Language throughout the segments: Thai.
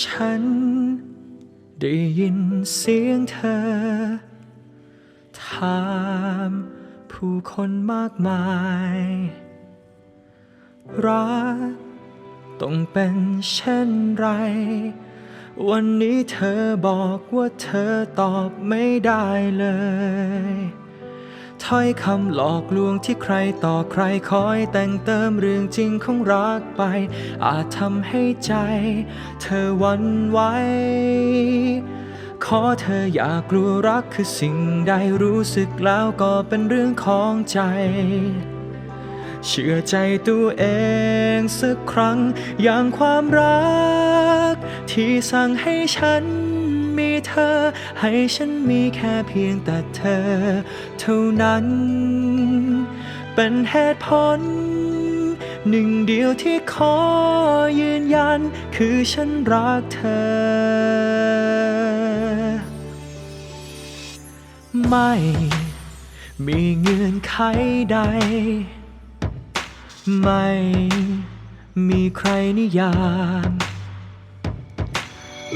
ฉันได้ยินเสียงเธอถาม ผู้คนมากมาย รักต้องเป็นเช่นไร วันนี้เธอบอกว่าเธอตอบไม่ได้เลยถ้อยคำหลอกลวงที่ใครต่อใครคอยแต่งเติมเรื่องจริงของรักไป อาจทำให้ใจ เธอวันไหว ขอเธออย่ากลัวรักคือสิ่งใดรู้สึกแล้วก็เป็นเรื่องของใจ เชื่อใจตัวเองสักครั้งอย่างความรัก ที่สั่งให้ฉันมีเธอ ให้ฉันมีแค่เพียงแต่เธอ เท่านั้น เป็นเหตุผลหนึ่งเดียวที่ขอยืนยัน คือฉันรักเธอ ไม่ มีเงื่อนไขใด ไม่มีใครนิยาม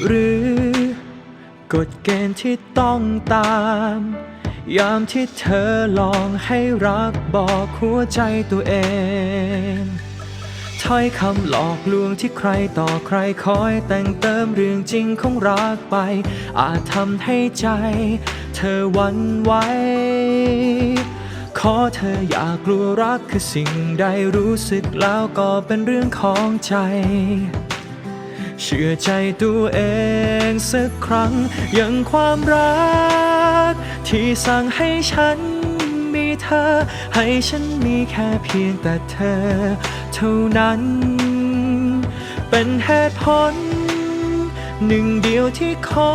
หรือกฎเกณฑ์ที่ต้องตาม ยามที่เธอลองให้รักบอกหัวใจตัวเองถ้อยคำหลอกลวงที่ใครต่อใครคอยแต่งเติมเรื่องจริงของรักไป อาจทำให้ใจ เธอหวันไหว ขอเธออย่ากลัวรักคือสิ่งใดรู้สึกแล้วก็เป็นเรื่องของใจ เชื่อใจตัวเองสักครั้งย่างความรัก ที่สั่งให้ฉันมีเธอ ให้ฉันมีแค่เพียงแต่เธอ เท่านั้น เป็นเหตุผล หนึ่งเดียวที่ขอ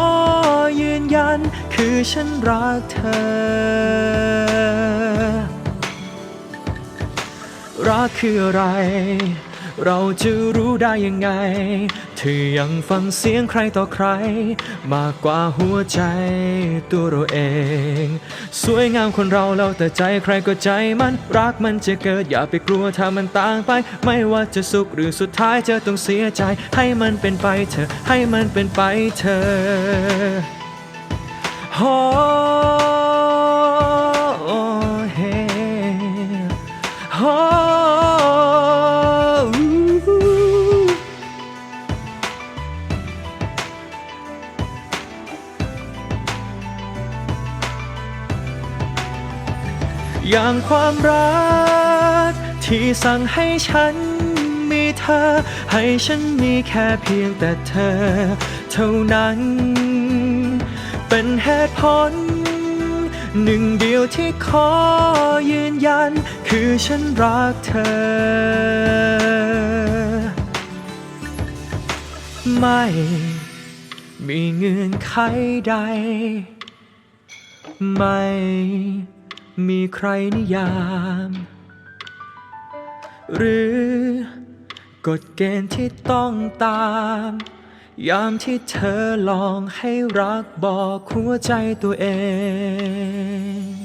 ยืนยัน คือฉันรักเธอ รักคืออะไร เราจะรู้ได้ยังไงเธอยังฟังเสียงใครต่อใคร มากกว่าหัวใจตัวเราเอง สวยงามคนเราแล้วแต่ใจใครก็ใจมันรักมันจะเกิดอย่าไปกลัวถ้ามันต่างไป ไม่ว่าจะสุขหรือสุดท้ายเธอต้องเสียใจ ให้มันเป็นไปเถอให้มันเป็นไปเถอ อย่างความรัก ที่สั่งให้ฉันมีเธอ ให้ฉันมีแค่เพียงแต่เธอ เท่านั้น เป็นเหตุผล หนึ่งเดียวที่ขอยืนยัน คือฉันรักเธอ ไม่มีเงื่อนไขใด ไม่ มีใครนิยาม หรือกฎเกณฑ์ที่ต้องตาม ยามที่เธอลองให้รักบอกหัวใจตัวเอง